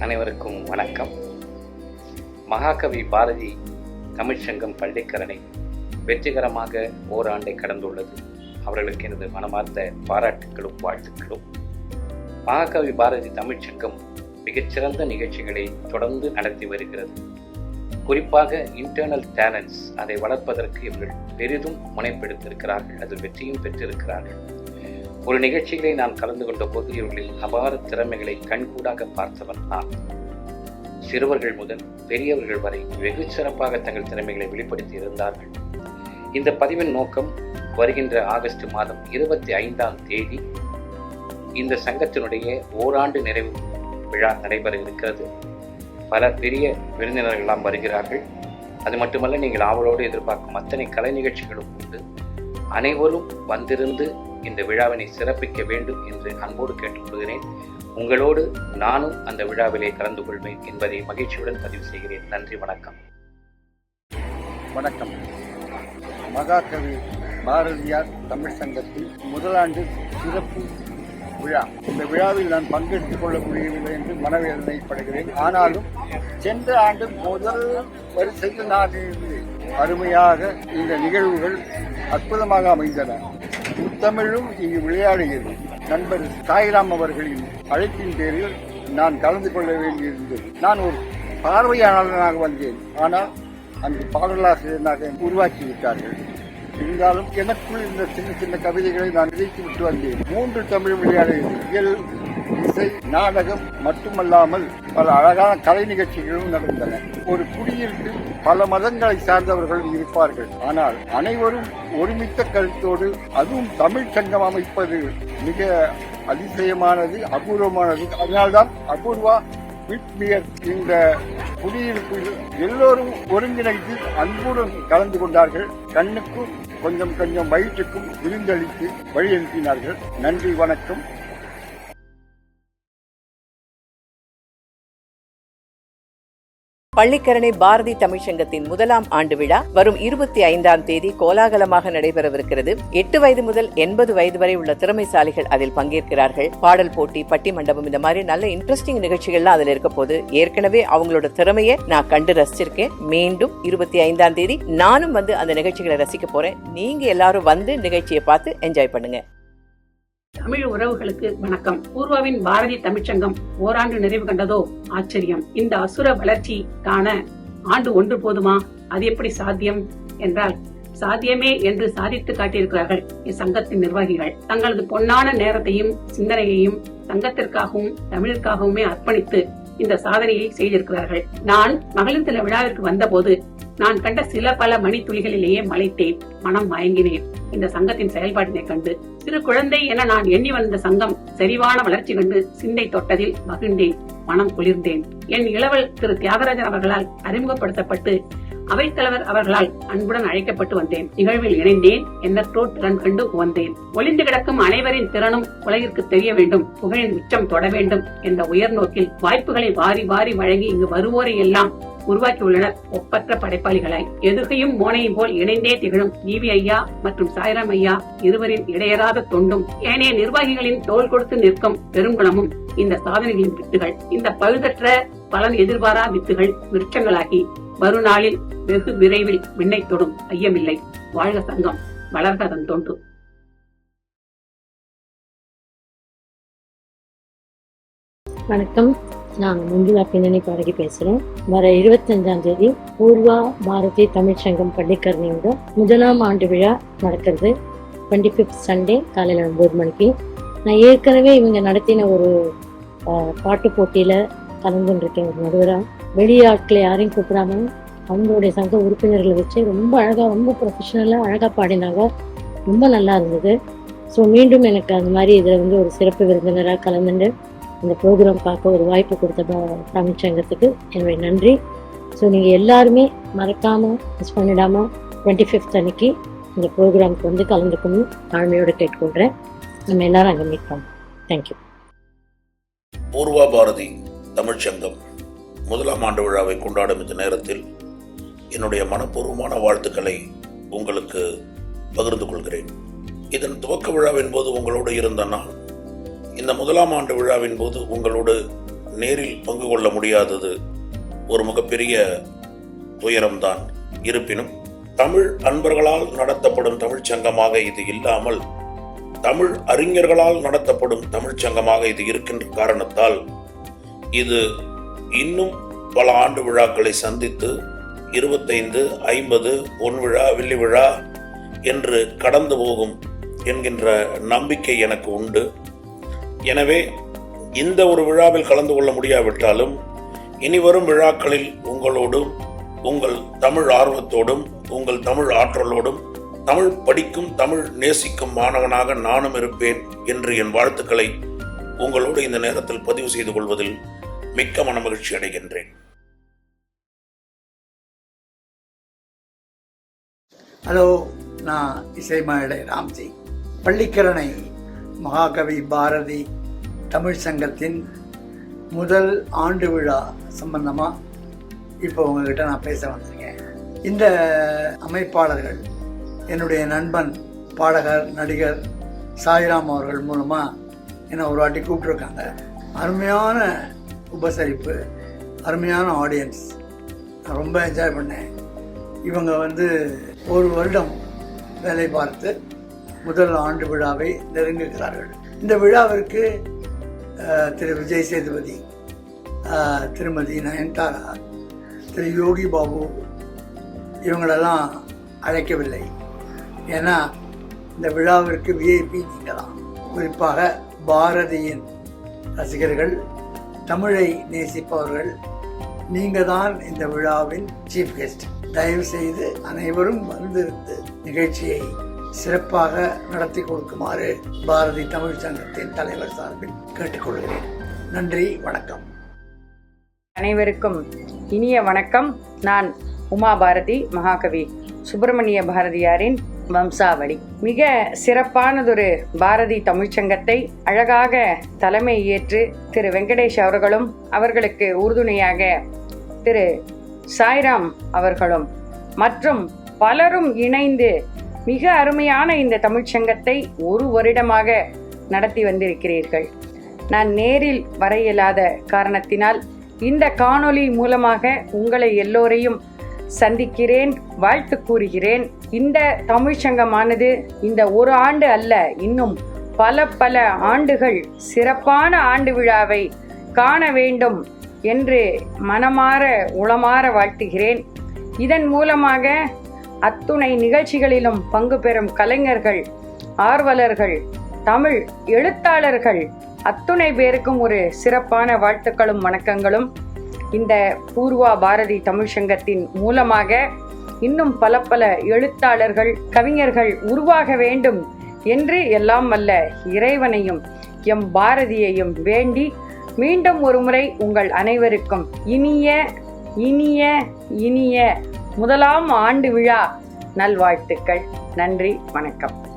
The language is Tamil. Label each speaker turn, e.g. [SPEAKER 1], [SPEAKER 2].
[SPEAKER 1] அனைவருக்கும் வணக்கம். மகாகவி பாரதி தமிழ்ச்சங்கம் பள்ளிக்கரணை வெற்றிகரமாக ஓராண்டை கடந்துள்ளது. அவர்களுக்கு எனது மனமார்ந்த பாராட்டுகளும் வாழ்த்துக்களும். மகாகவி பாரதி தமிழ்ச்சங்கம் மிகச்சிறந்த நிகழ்ச்சிகளை தொடர்ந்து நடத்தி வருகிறது. குறிப்பாக இன்டர்னல் டேலண்ட்ஸ் அதை வளர்ப்பதற்கு இவர்கள் பெரிதும் முனைப்பெடுத்திருக்கிறார்கள் அது வெற்றியும் பெற்றிருக்கிறார்கள். ஒரு நிகழ்ச்சிகளை நான் கலந்து கொண்ட போது இவர்களில் அபார திறமைகளை கண்கூடாக பார்த்தவன் நான். சிறுவர்கள் முதல் பெரியவர்கள் வரை வெகு சிறப்பாக தங்கள் திறமைகளை வெளிப்படுத்தி இருந்தார்கள். இந்த பதிவின் நோக்கம் வருகின்ற ஆகஸ்ட் மாதம் இருபத்தி ஐந்தாம் தேதி இந்த சங்கத்தினுடைய ஓராண்டு நிறைவு விழா நடைபெற இருக்கிறது. பல பெரிய விருந்தினர்கள்லாம் வருகிறார்கள். அது மட்டுமல்ல நீங்கள் ஆவலோடு எதிர்பார்க்கும் அத்தனை கலை நிகழ்ச்சிகளும் உண்டு. அனைவரும் வந்திருந்து இந்த விழாவினை சிறப்பிக்க வேண்டும் என்று அன்போடு கேட்டுக்கொள்கிறேன். உங்களோடு நானும் அந்த விழாவிலே கலந்து கொள்வேன் என்பதை மகிழ்ச்சியுடன் பதிவு செய்கிறேன். நன்றி வணக்கம்.
[SPEAKER 2] வணக்கம். மகாகவி பாரதியார் தமிழ் சங்கத்தின் முதலாண்டு சிறப்பு விழா. இந்த விழாவில் நான் பங்கெடுத்துக் கொள்ள முடியவில்லை என்று மனவேதனைப்படுகிறேன். ஆனாலும் சென்ற ஆண்டு முதல் வரிசையில் நான் அருமையாக இந்த நிகழ்வுகள் அற்புதமாக அமைந்தன. முத்தமிழும் இங்கு விளையாடியது நண்பர் சாய்ராம் அவர்களின் அழைப்பின் பேரில் நான் கலந்து கொள்ள வேண்டியிருந்தது. நான் ஒரு பார்வையாளனாக வந்தேன். ஆனால் அங்கு பாடலாசிரியனாக உருவாக்கி விட்டார்கள் இருந்தாலும் எனக்குள் இந்த சின்ன சின்ன கவிதைகளை நான் விதைத்து விட்டு வந்தேன். மூன்று தமிழ் விளையாடுகிறது. இயல் இசை நாடகம் மட்டுமல்லாமல் பல அழகான கலை நிகழ்ச்சிகளும் நடந்தன. ஒரு குடியிருப்பில் பல மதங்களை சார்ந்தவர்கள் இருப்பார்கள். ஆனால் அனைவரும் ஒருமித்த கருத்தோடு அதுவும் தமிழ் சங்கம் அமைப்பது மிக அதிசயமானது அபூர்வமானது. அதனால்தான் அபூர்வா விட்மியர் இந்த குடியிருப்பில் எல்லோரும் ஒருங்கிணைந்து அன்புடன் கலந்து கொண்டார்கள். கண்ணுக்கும் கொஞ்சம் கொஞ்சம் வயிற்றுக்கும் விருந்தளித்து வழியனுப்பினார்கள். நன்றி வணக்கம்.
[SPEAKER 3] பள்ளிக்கரணை பாரதி தமிழ்ச்சங்கத்தின் முதலாம் ஆண்டு விழா வரும் இருபத்தி ஐந்தாம் தேதி கோலாகலமாக நடைபெறவிருக்கிறது. எட்டு வயது முதல் எண்பது வயது வரை உள்ள திறமைசாலிகள் அதில் பங்கேற்கிறார்கள். பாடல் போட்டி பட்டி மண்டபம் இந்த மாதிரி நல்ல இன்ட்ரெஸ்டிங் நிகழ்ச்சிகள்லாம் அதில் இருக்க போது ஏற்கனவே அவங்களோட திறமையை நான் கண்டு ரசிச்சிருக்கேன். மீண்டும் இருபத்தி ஐந்தாம் தேதி நானும் வந்து அந்த நிகழ்ச்சிகளை ரசிக்க போறேன். நீங்க எல்லாரும் வந்து நிகழ்ச்சியை பார்த்து என்ஜாய் பண்ணுங்க.
[SPEAKER 4] தமிழ் உறவுகளுக்கு வணக்கம். பூர்வாவின் பாரதி தமிழ்ச்சங்கம் ஓராண்டு நிறைவு கண்டதோ? ஆச்சரியம். இந்த அசுர வளர்ச்சி காண ஆண்டு ஒன்று போதுமா? அது எப்படி சாத்தியம்? என்றால் சாத்தியமே என்று சாதித்து காட்டியிருக்கிறார்கள் இச்சங்கத்தின் நிர்வாகிகள். தங்களது பொன்னான நேரத்தையும் சிந்தனையையும் சங்கத்திற்காகவும் தமிழிற்காகவுமே அர்ப்பணித்து இந்த சாதனையை செய்திருக்கிறார்கள். நான் மகளிர் தின விழாவிற்கு வந்தபோது நான் கண்ட சில பல மணித்துளிகளிலேயே மலைத்தேன் மனம் மயங்கினேன். இந்த சங்கத்தின் செயல்பாட்டினை கண்டு சிறு குழந்தை என நான் எண்ணி வந்த சங்கம் செறிவான வளர்ச்சி கண்டு சிந்தை தொட்டதில் மகிழ்ந்தேன் மனம் குளிர்ந்தேன். என் இளவல் திரு தியாகராஜன் அவர்களால் அறிமுகப்படுத்தப்பட்டு அவைத்தலைவர் அவர்களால் அன்புடன் அழைக்கப்பட்டு வந்தேன். நிகழ்வில் இணைந்தேன் எண்ணற்றோ திறன் கண்டு வந்தேன் ஒளிந்து கிடக்கும் அனைவரின் திறனும் உலகிற்கு தெரிய வேண்டும் புகழின் உச்சம் தொட வேண்டும் என்ற உயர் நோக்கில் வாய்ப்புகளை வாரி வாரி வழங்கி இங்கு வருவோரை எல்லாம் உருவாக்கியுள்ளனர் ஒப்பற்ற படைப்பாளிகளாய் எதுகையும் மோனையும் போல் இணைந்தே திகழும் ஈவி ஐயா மற்றும் சாய்ராம் ஐயா இருவரின் இடையராத தொண்டும் ஏனைய நிர்வாகிகளின் தோள் கொடுத்து நிற்கும் பெருங்குணமும் இந்த சாதனைகளின் வித்துகள் இந்த பழுதற்ற பலன் எதிர்பாரா வித்துகள் விருட்சங்களாகி மறுநாளில் வெகு விரைவில் விண்ணை தொடும் ஐயமில்லை. வாழ்க சங்கம் வளர்க அதன் தொண்டு.
[SPEAKER 5] வணக்கம். நான் மஞ்சுளா பின்னணி பாடகி பேசுகிறேன் வர இருபத்தஞ்சாம் தேதி பூர்வா பாரதி தமிழ் சங்கம் முதலாம் ஆண்டு விழா நடக்கிறது. டுவெண்ட்டி ஃபிஃப்த் சண்டே காலையில் ஒம்பது மணிக்கு. நான் ஏற்கனவே இவங்க நடத்தின ஒரு பாட்டு போட்டியில் கலந்துருக்கேன் ஒரு நடுவராக வெளி ஆட்களை யாரையும் கூப்பிடாம அவங்களுடைய சங்க உறுப்பினர்களை வச்சு ரொம்ப அழகாக ரொம்ப ப்ரொஃபஷனலாக அழகாக பாடினாங்க. ரொம்ப நல்லா இருந்தது. ஸோ மீண்டும் எனக்கு அந்த மாதிரி இதில் வந்து ஒரு சிறப்பு விருந்தினராக கலந்துட்டு இந்த ப்ரோக்ராம் பார்க்க ஒரு வாய்ப்பு கொடுத்த தமிழ் தமிழ்ச்சங்கத்துக்கு என்னுடைய நன்றி. ஸோ நீங்கள் எல்லாருமே மறக்காமல் மிஸ் பண்ணிடாமல் டுவெண்ட்டி ஃபிஃப்த் அன்னைக்கு இந்த ப்ரோக்ராம்க்கு வந்து கலந்துக்கணும். தாழ்மையோடு கேட்டுக்கொள்கிறேன் நம்ம எல்லாரும் அங்கே மீட் பண்ணோம் தேங்க்யூ
[SPEAKER 6] பூர்வா பாரதி தமிழ்ச்சங்கம். முதலாம் ஆண்டு விழாவை கொண்டாடும் இந்த நேரத்தில் என்னுடைய மனப்பூர்வமான வாழ்த்துக்களை உங்களுக்கு பகிர்ந்து கொள்கிறேன். இதன் துவக்க விழாவின் போது உங்களோடு இருந்த நான் இந்த முதலாம் ஆண்டு விழாவின் போது உங்களோடு நேரில் பங்கு கொள்ள முடியாதது ஒரு மிகப்பெரிய துயரம்தான். இருப்பினும் தமிழ் அன்பர்களால் நடத்தப்படும் தமிழ்ச் சங்கமாக இது இல்லாமல் தமிழ் அறிஞர்களால் நடத்தப்படும் தமிழ்ச் சங்கமாக இது இருக்கின்ற காரணத்தால் இது இன்னும் பல ஆண்டு விழாக்களை சந்தித்து இருபத்தைந்து ஐம்பது பொன் விழா வெள்ளி விழா என்று கடந்து போகும் என்கின்ற நம்பிக்கை எனக்கு உண்டு. எனவே இந்த ஒரு விழாவில் கலந்து கொள்ள முடியாவிட்டாலும் இனி வரும் விழாக்களில் உங்களோடும் உங்கள் தமிழ் ஆர்வத்தோடும் உங்கள் தமிழ் ஆற்றலோடும் தமிழ் படிக்கும் தமிழ் நேசிக்கும் மாணவனாக நானும் இருப்பேன் என்று என் வாழ்த்துக்களை உங்களோடு இந்த நேரத்தில் பதிவு செய்து கொள்வதில் மிக்க மனமகிழ்ச்சி அடைகின்றேன்.
[SPEAKER 7] ஹலோ நான் இசைமேடை ராம்ஜி பள்ளிக்கரணை மகாகவி பாரதி தமிழ் சங்கத்தின் முதல் ஆண்டு விழா சம்பந்தமாக இப்போ உங்ககிட்ட நான் பேச வந்திருக்கேன். இந்த அமைப்பாளர்கள் என்னுடைய நண்பன் பாடகர் நடிகர் சாய்ராம் அவர்கள் மூலமாக என்னை ஒரு வாட்டி கூப்பிட்ருக்காங்க அருமையான உபசரிப்பு அருமையான ஆடியன்ஸ் நான் ரொம்ப என்ஜாய் பண்ணேன். இவங்க வந்து ஒரு வருடம் வேலை பார்த்து முதல் ஆண்டு விழாவை நெருங்குகிறார்கள். இந்த விழாவிற்கு திரு விஜய் சேதுபதி திருமதி நயன்தாரா திரு யோகி பாபு இவங்களெல்லாம் அழைக்கவில்லை. ஏன்னா இந்த விழாவிற்கு விஐபி நீங்களாம் குறிப்பாக பாரதியின் ரசிகர்கள் தமிழை நேசிப்பவர்கள் நீங்கள் தான் இந்த விழாவின் சீஃப் கெஸ்ட் தயவு செய்து அனைவரும் வந்திருந்து நிகழ்ச்சியை சிறப்பாக நடத்தி கொடுக்குமாறு பாரதி தமிழ் சங்கத்தின் தலைவர் சார்பில் கேட்டுக்கொள்கிறேன். நன்றி வணக்கம்.
[SPEAKER 8] அனைவருக்கும் இனிய வணக்கம். நான் உமா பாரதி மகாகவி சுப்பிரமணிய பாரதியாரின் வம்சாவளி. மிக சிறப்பானதொரு பாரதி தமிழ்ச்சங்கத்தை அழகாக தலைமை ஏற்று திரு வெங்கடேஷ் அவர்களும் அவர்களுக்கு உறுதுணையாக திரு சாய்ராம் அவர்களும் மற்றும் பலரும் இணைந்து மிக அருமையான இந்த தமிழ்ச்சங்கத்தை ஒரு வருடமாக நடத்தி வந்திருக்கிறீர்கள். நான் நேரில் வர இயலாத காரணத்தினால் இந்த காணொளி மூலமாக உங்களை எல்லோரையும் சந்திக்கிறேன் வாழ்த்து கூறுகிறேன். இந்த தமிழ்ச்சங்கமானது இந்த ஒரு ஆண்டு அல்ல இன்னும் பல பல ஆண்டுகள் சிறப்பான ஆண்டு விழாவை காண வேண்டும் என்று மனமாற உளமாற வாழ்த்துகிறேன். இதன் மூலமாக அத்துணை நிகழ்ச்சிகளிலும் பங்கு பெறும் கலைஞர்கள் ஆர்வலர்கள் தமிழ் எழுத்தாளர்கள் அத்துணை பேருக்கும் ஒரு சிறப்பான வாழ்த்துக்களும் வணக்கங்களும். இந்த பூர்வா பாரதி தமிழ் சங்கத்தின் மூலமாக இன்னும் பல பல எழுத்தாளர்கள் கவிஞர்கள் உருவாக வேண்டும் என்று எல்லாம் வல்ல இறைவனையும் எம் பாரதியையும் வேண்டி மீண்டும் ஒருமுறை உங்கள் அனைவருக்கும் இனிய இனிய இனிய முதலாம் ஆண்டு விழா. நல்வாழ்த்துக்கள். நன்றி வணக்கம்.